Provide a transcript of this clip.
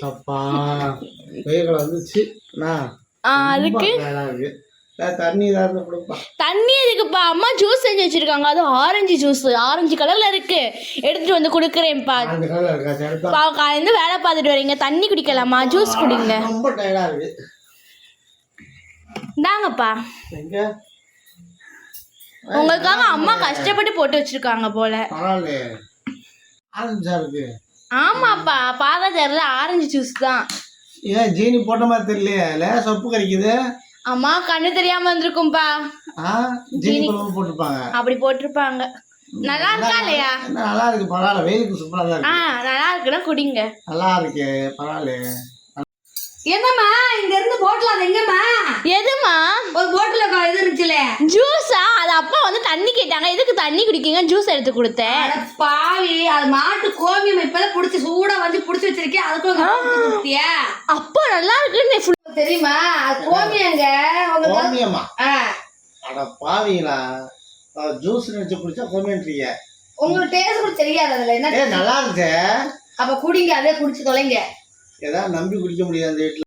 அப்பா வெயில் வந்துச்சு நான் ஆ, அதுக்கு? தண்ணி தண்ணி எதுக்குப்பா? அம்மா ஜூஸ் செஞ்சு வச்சிருக்காங்க. அது ஆரஞ்சு ஜூஸ் ஆரஞ்சு கலர்ல இருக்கு. எடுத்துட்டு வந்து கொடுக்குறேன்ப்பா. காலையில வேலை பார்த்துட்டு வரீங்க. தண்ணி குடிக்கலாமா? ஜூஸ் குடிங்க. ரொம்ப டயர்டா இருக்கு. இந்தாங்கப்பா. எங்க? உங்களுக்காக அம்மா கஷ்டப்பட்டு போட்டு வச்சிருக்காங்க போல. ஆமாப்பா பாதாச்சாரில் ஆரஞ்சு ஜூஸ் தான். ஏன் ஜீனி போட்ட மாதிரி தெரியலையே லேசா உப்பு கறிக்குது அம்மா கண்ணு தெரியாம வந்திருக்கும்பா. ஆ ஜீனி குழம்பு போட்டிருப்பாங்க. அப்படி போட்டிருப்பாங்க. நல்லா இருக்கா இல்லையா? என்ன நல்லா இருக்கு பரவாயில்ல. வெயிலுக்கு சூப்பரா தான் ஆ இருக்கு நல்லா இருக்குன்னா குடிங்க. நல்லா இருக்கு பரவாயில்ல. என்னம்மா இங்க இருந்து போட்டல அது எங்கம்மா எதுமா ஒரு போட்டில் இது இருந்துச்சுல. ஜூஸா அப்பா வந்து தண்ணி கேட்டாங்க. எதுக்கு தண்ணி குடிக்கீங்க? ஜூஸ் எடுத்து கொடுத்தேன். அட பாவி அது மாட்டு கோமியம் இப்பதான் புடிச்சு சூடா வந்து புடிச்சு வச்சிருக்கேன் அதுக்குள்ள அப்பா நல்லா இருக்குன்னு தெரியுமா? அது கோமியங்க கோமியமா அட பாவீங்களா ஜூஸ் நினைச்சு குடிச்சா கோமியன்றீங்க. உங்களுக்கு டேஸ்ட் கூட தெரியாது அதுல. என்ன ஏ நல்லா இருக்கு. அப்ப குடிங்க அதே குடிச்சு தொலைங்க. ஏதாவது நம்பி குடிக்க முடியாது அந்த வீட்டுல